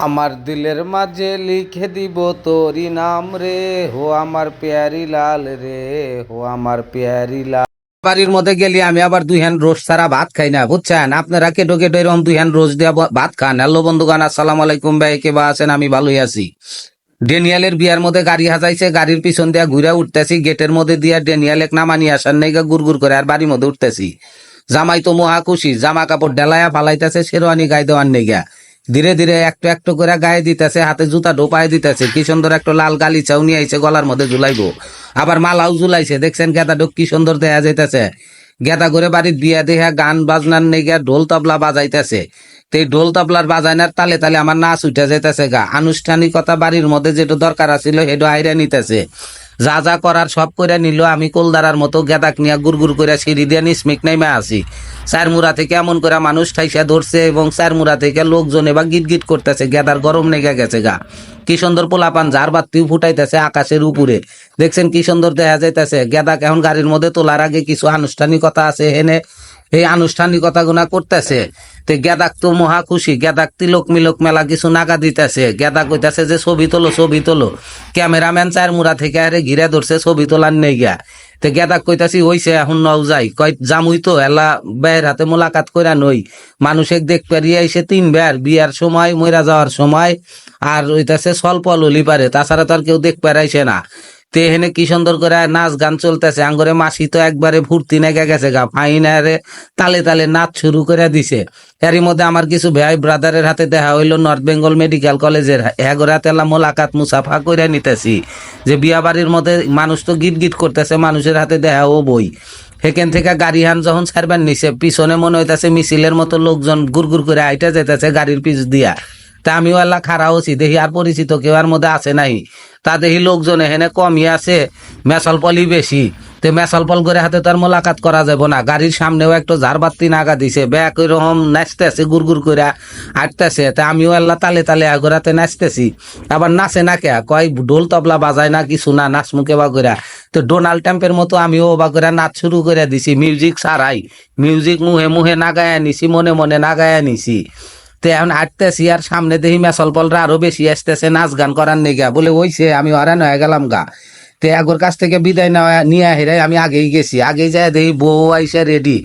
আমার দিলের মাঝে লিখে দিব তোরি নাম রে, হো আমার পেয়ারি লাল রে, হো আমার পেয়ারি লাল। বাড়ির মধ্যে গেলি, আমি আবার দুই হ্যান্ড রোজ ছাড়া ভাত খাই না, বুঝছেন? আপনারা কেটো কেটো এরকম দুই হ্যান্ড রোজ ব- ভাত খান? হ্যালো বন্ধুগান আসসালাম আলাইকুম ভাই, কে বা আছেন? আমি ভালোই আছি। ডেনিয়ালের বিয়ার মধ্যে গাড়ি হাজাইছে, গাড়ির পিছন দিয়া ঘুরে উঠতেছি, গেটের মধ্যে দিয়া ডেনিয়াল এক নামানি আসার নেগা গুড় গুড় করে আর বাড়ির মধ্যে উঠতেছি। জামাই তো মহা খুশি, জামা কাপড় ডেলায়া ফালাইতেছে, শেরওয়ানি গাই দেওয়ার নেগা ধীরে ধীরে একটু একটু করে গায়ে দিতেছে, হাতে জুতা ঢোপায় দিতেছে, কি সুন্দর একটা লাল গালিচাও নিয়ে আইছে, গলার মধ্যে ঝুলাইবো। আবার মালাও ঝুলাইছে, দেখছেন গেদা ডোক কি সুন্দর দেখা যাইতেছে। গেদা করে বাড়ির বিয়া দেহা গান বাজনার নেগা ঢোল তবলা বাজাইতেছে। তো এই ঢোল তবলার বাজাইনার তালে তালে আমার নাচ উঠে যাইতেছে গা। আনুষ্ঠানিকতা বাড়ির মধ্যে যেটা দরকার আছিল সেটা আইরা নিতেছে। যা যা করার সব করে নিল, আমি কোলদারার মতো গেদাক নিয়ে গুড়গুড় করে সিঁড়ি দিয়ে নিসমিক নাইমে আসি চারমুড়া থেকে এমন করে মানুষ ঠাইসা ধরছে এবং চারমুড়া থেকে লোকজন এবার গিট গিট করতেছে, গেদার গরম নেগে গেছে গা। কি সুন্দর পোলাপান, যার বাতিও ফুটাইতেছে আকাশের উপরে। দেখছেন কি সুন্দর দেখা যাইতেছে, গেদাক এখন গাড়ির মধ্যে তোলার আগে কিছু আনুষ্ঠানিকতা আছে, হেনে এই আনুষ্ঠানিকতা গুনা করতেছে। তে গেদাক তো মহা খুশি। গেদাক তিলক মিলক মেলা কিছু নাগা দিতেছে। গেদা কইতাছে যে, ছবি তোলো ছবি তোলো। ক্যামেরাম্যান চার মুড়া থেকে আরে ঘিরে ধরছে, ছবি তোলার নেই গিয়া তে গেদাক কইতাছি, হইছে, এখন নও যাই। কয় জামুই তো, এলা বের হাতে মোলাকাত কইরা নই। মানুষে দেখ পারিয়ে আইসে তিন বের, বিয়ার সময়, মইরা যাওয়ার সময়। আর ওইতাছে স্বল্প ললি পারে তাছাড়া তো আর কেউ দেখ পারাইছে না। তে হেনে কি সুন্দর করে নাচ গান চলতেছে। আঙ্গরে মাসি তো একবারে ফুর্তি নেগে গেছে গা। ফাইনারে তালে তালে নাচ শুরু করে দিছে। এরই মধ্যে আমার কিছু ভাই ব্রাদারের হাতে দেখা হইল নর্থ বেঙ্গল মেডিকেল কলেজের। হাতে এলা মোলাকাত মুসাফা করে নিতেছি। যে বিয়া বাড়ির মধ্যে মানুষ তো গিট গিট করতেছে, মানুষের হাতে দেখা ও বই। সেখান থেকে গাড়ি হান যখন ছাড়বেন নিছে পিছনে মনে হইতাছে মিছিলের মতো লোকজন গুড় গুড় করে আইটা যেতেছে গাড়ির পিছ দিয়া। তা আমিও আল্লাহ খারা হচ্ছি দেখি আর পরিচিত কেউ আর মধ্যে আছে নাই। তা দেখি লোকজন এখানে কমই আছে মেসল পলি বেশি। তো মেসল পল করে হাতে তার মোলাকাত করা যাবে না। গাড়ির সামনেও একটু ঝাড়বাতি নাগা দিছে ব্যাক ওইরকম নাচতেছে গুড় করে আটতেছে। তা আমিও আল্লাহ তালে তালে আগরাতে নাচতেছি। আবার নাচে না কে কয় ঢোল তবলা বাজায় না কিছু না, নাচ মুখে বা করে তো ডোনাল্ড ট্রাম্পের মতো আমিও বা করে নাচ শুরু করে দিছি, মিউজিক সারাই মিউজিক মুহে মুহে নাগায় নিছি, মনে মনে নাগায় নিছি। তে এখন হাঁটতেছি আর সামনে দেখি মেসল পলরা আরও বেশি আসতেছে, নাচ গান করার নেগা। বলে, ওইছে, আমি অরান হয়ে গেলাম গা। তে আগর কাছ থেকে বিদায় নেওয়া, নিয়ে আহিরাই আমি আগেই গেছি। আগেই যাই দেখি বউ আইসে রেডি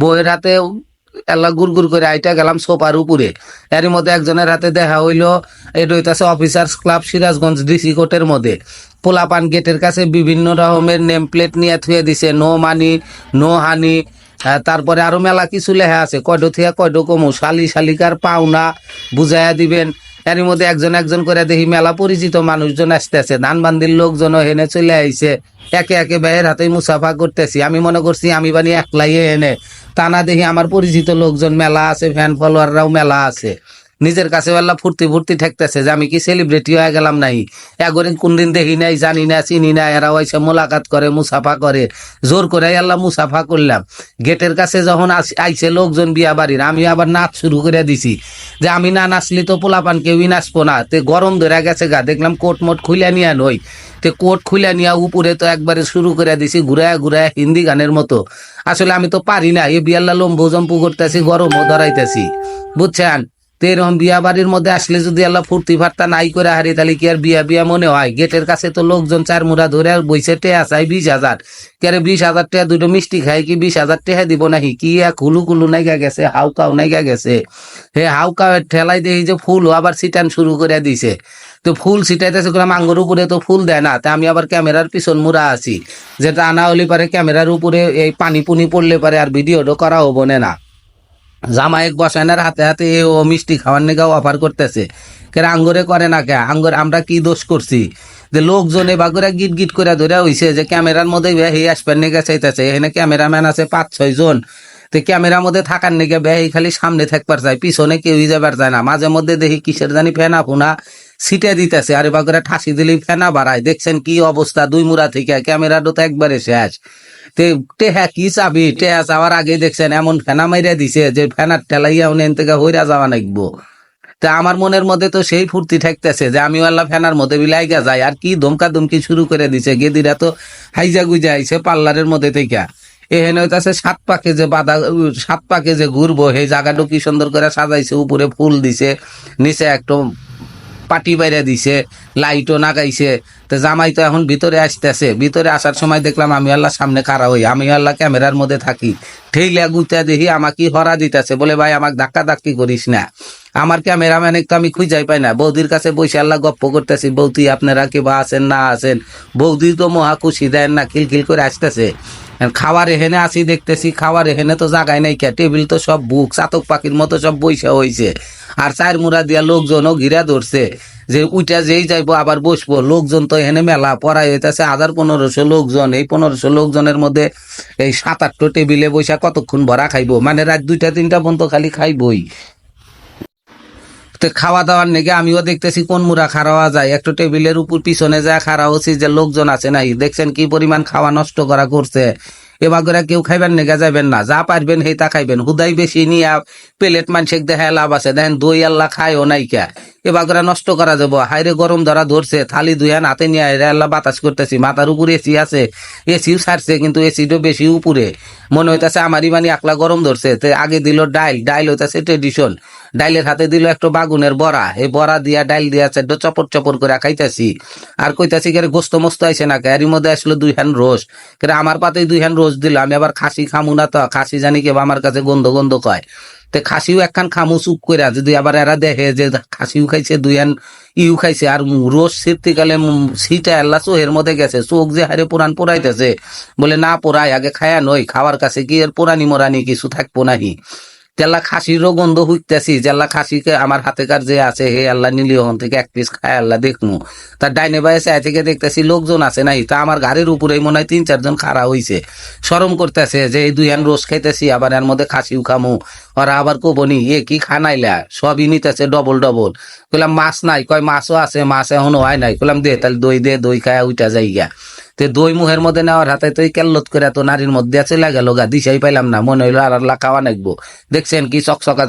বউয়ের হাতে এলা গুড় গুড় করে আইটা গেলাম সোফার উপরে। এর মধ্যে একজনের হাতে দেখা হইল এটা হইতাছে অফিসার্স ক্লাব সিরাজগঞ্জ ডিসি কোর্টের মধ্যে। পোলাপান গেটের কাছে বিভিন্ন রকমের নেম প্লেট নিয়ে থুয়ে দিছে, নো মানি, নো হানি। তারপরে আরও মেলা কিছু লেখা আছে। কয়ডো থিয়া, কয়ডো কমু, শালি শালিকার পাওনা বুঝাইয়া দিবেন। এর মধ্যে একজন একজন করে দেখি মেলা পরিচিত মানুষজন আসতেছে। ধান বান্দির লোকজন হেনে চলে আইছে। একে একে ব্যয়ের হাতে মুসাফা করতেছি। আমি মনে করছি আমি বানি একলাই এনে। তা না দেখি আমার পরিচিত লোকজন মেলা আছে ফ্যান ফলোয়াররাও মেলা আছে। নিজের কাছে বেলা ফুর্তি ফুর্তি ঠেকতেছে যে আমি কি সেলিব্রিটি হয়ে গেলাম নাই? এগরে কোনদিন দেখি নাই, জানি না চিনি না এরা এসে মোলাকাত করে, মুসাফা করে, জোর করে আল্লাহ মুসাফা করলাম। গেটের কাছে যখন আইছে লোকজন বিয়া বাড়ির, আমি আবার নাচ শুরু করে দিছি। যে আমি না নাচলি তো পোলাপান কেউই নাচবো না। তে গরম ধরে গেছে গা, দেখলাম কোট মোট খুলে নিয়ে নই। তে কোট খুলে নিয়ে উপরে তো একবারে শুরু করে দিছি, ঘুরায় ঘুরায় হিন্দি গানের মতো। আসলে আমি তো পারি না এই বিয়াল্লা লম্বু জম্পু করতেছি, গরমও ধরাইতেছি। বুঝছেন? তো এরকম বিয়া বাড়ির মধ্যে আসলে যদি আল্লাহ ফুর্তি ফার্তা নাই করে হারি, তাহলে কি আর বিয়া বিয়া মনে হয়? গেটের কাছে তো লোকজন চার মুড়া ধরে বইছে, টেয়া চাই বিশ হাজার। কেরে বিশ হাজার টাকা দুটো মিষ্টি খাই কি বিশ হাজার টাকা দিব নাকি? কি এক হুলু কুলু নাইগা গেছে, হাউকাও নাইগা গেছে। হে হাউকাও ঠেলাই দেখি যে ফুল আবার সিটান শুরু করে দিছে। তো ফুল ছিটাইতেছে করে আঙ্গুর উপরে তো ফুল দেয় না, তা আমি আবার ক্যামেরার পিছন মুড়া আছি। যেটা আনা হলে পারে ক্যামেরার উপরে এই পানি পুনি পড়লে পারে আর ভিডিওটা করা হব না। জামাইক বসায়নার হাতে হাতে ও মিষ্টি খাওয়ার নিগাও অফার করতেছে। কে আঙ্গুরে করে না কে? আঙ্গুর, আমরা কি দোষ করছি? যে লোকজন করে গিট গিট করে ধরে হইছে যে ক্যামেরার মধ্যে হে আসবেন নিগে চাইতেছে। এখানে ক্যামেরাম্যান আছে পাঁচ, ছয় জন। তো ক্যামেরার মধ্যে থাকার নিগে বেহি খালি সামনে থাকবার চাই, পিছনে কেউই যাবার যায় না। মাঝে মধ্যে দেখি কিসের জানি ফেনা ফুনা সিটে দিতেছে। আর করে ঠাসি দিলেই ফেনা বাড়ায়। দেখছেন কি অবস্থা? দুই মুড়া থেকে ক্যামেরাটা তো একবারে শেষ। টেহা কি চাবি? টেহা চাওয়ার আগে দেখছেন, এমন ফেনা মাইরা দিছে যে ফেনার ঠেলাইয়া উনি থেকে হইরা যাওয়া নাকবো তা আমার মনের মধ্যে তো সেই ফুর্তি ঠেকতেছে যে আমি আল্লাহ ফেনার মধ্যে বিলাইগা যাই। আর কি ধমকা ধমকি শুরু করে দিছে, গেদিরা তো হাইজা গুইজা আইছে পার্লারের মধ্যে থেকে এহেন হইতাছে সাত পাকে যে বাধা, সাত পাকে যে ঘুরবো, সেই জায়গাটা কি সুন্দর করে সাজাইছে, উপরে ফুল দিছে, নিচে একটু পাটি বাইরে দিছে, লাইটও নাগাইছে। তো জামাই তো এখন ভিতরে আসতেছে। ভিতরে আসার সময় দেখলাম আমি আল্লাহ সামনে খাড়া হই। আমি আল্লাহ ক্যামেরার মধ্যে থাকি। ঠেইলা গুতা দেখি আমাকে হরা দিতেছে। বলে, ভাই, আমাকে ধাক্কা ধাক্কি করিস না। আমার ক্যামেরাম্যান তো আমি খুঁজাই পাই না। বৌদির কাছে বসে আল্লাহ গপ্প করতেছি, বৌদি, আপনারা কি বা আছেন না আছেন? বৌদি তো মহা খুশি, দেন না, খিলখিল করে আসতেছে। খাবার এখানে আসি দেখতেছি খাওয়ার এখানে তো জাগায় নাই কে। টেবিল তো সব বুক চাতক পাখির মতো সব বৈশা হয়েছে আর চার মুড়া দিয়া লোকজনও ঘিরা ধরছে। যে উইটা যেই যাইবো আবার বসবো। লোকজন তো এখানে মেলা পড়াই হইতেছে, হাজার পনেরোশো লোকজন। এই পনেরোশো লোকজনের মধ্যে এই সাত আটটো টেবিলে বৈশা কতক্ষণ ভরা খাইবো? মানে রাত দুইটা, তিনটা পর্যন্ত খালি খাইবই। খাওয়া দাওয়ার নেগে আমিও দেখতেছি কোন মুড়া খাওয়া যায়। একটু টেবিলের উপর পিছনে যা খাওয়া হচ্ছে যে লোকজন আছে নাই, দেখছেন কি পরিমাণ খাওয়া নষ্ট করা করছে। এবার করে কেউ খাইবেন নেগা যাবেন না, যা পারবেন সেই তা খাইবেন। হুদাই বেশি নিয়ে প্লেট মানসিক দেখে লাভ আছে। দেখেন দই আল্লাহ খায়ও নাইকা। এবার করে নষ্ট করা যাব। হাইরে গরম ধরা ধরছে, থালি দুইহান হাতে নিয়ে হাইরে আল্লাহ বাতাস করতেছি। মাথার উপরে এসি আছে এসিও ছাড়ছে, কিন্তু এসিটা বেশি উপরে। মনে হইতাছে আমারই মানে একলা গরম ধরছে। আগে দিল ডাইল ডাইল হইতাছে ট্রেডিশন ডাইলের হাতে দিল একটু বাগুনের বড়া। এই বড়া দিয়া ডাইল দিয়া চারটো চপর চপর করে খাইতাছি। আর কইতাছি কে গোস্ত মস্ত আইছে না এরই মধ্যে আসলো দুই হ্যান রোজ কিন্তু আমার পাতেই দুই হ্যান রোজ দিল, আমি আবার খাসি খামু না তো? খাসি জানি কেবা আমার কাছে গন্ধ গন্ধ কয়। তে খাসিও একখান খামু চুপ করে যদি আবার এরা দেখে যে খাসিও খাইছে, দুই হ্যান ইউ খাইছে, আর রোজ শীতকালে সিটা আল্লাহ চোহের মধ্যে গেছে, চোখ যে হারে পুরান পোড়াইতেছে। বলে, না পোড়াই, আগে খায়া নই, খাওয়ার কাছে কি এর পুরানি মোরানি কিছু থাকব নাহি? তেল্লা খাসিরও গন্ধ হইতেছি যেল্লা খাসিকে আমার হাতে কার যে আছে, হে আল্লাহ নিলি ওখান থেকে এক পিস খায় আল্লাহ দেখমু তার ডাইনে বাইরে চাই থেকে দেখতেছি লোকজন আছে নাই, তা আমার গাড়ির উপরে মনে হয় তিন চারজন খাড়া হইছে। সরম করতেছে যে এই দুই হান রোজ খাইতেছি, আবার এর মধ্যে খাসিও খামু। ওরা আবার কবনি, এ কি খানাইলা? সবই নিতেছে ডবল ডবল কইলাম, মাছ নাই, কয় মাছও আছে, মাছ এখনও হয় নাই। কইলাম, দে তাহলে দই, দে, দই খায় উইটা যাই গা তে দই মুহের মধ্যে নেওয়ার হাতে তো কেল্লত করে তো নারীর মধ্যে চলে গেল গা, দিশাই পাইলাম না, মনে হইল আর আল্লাহ খাওয়া নাকবো দেখছেন কি চকচকা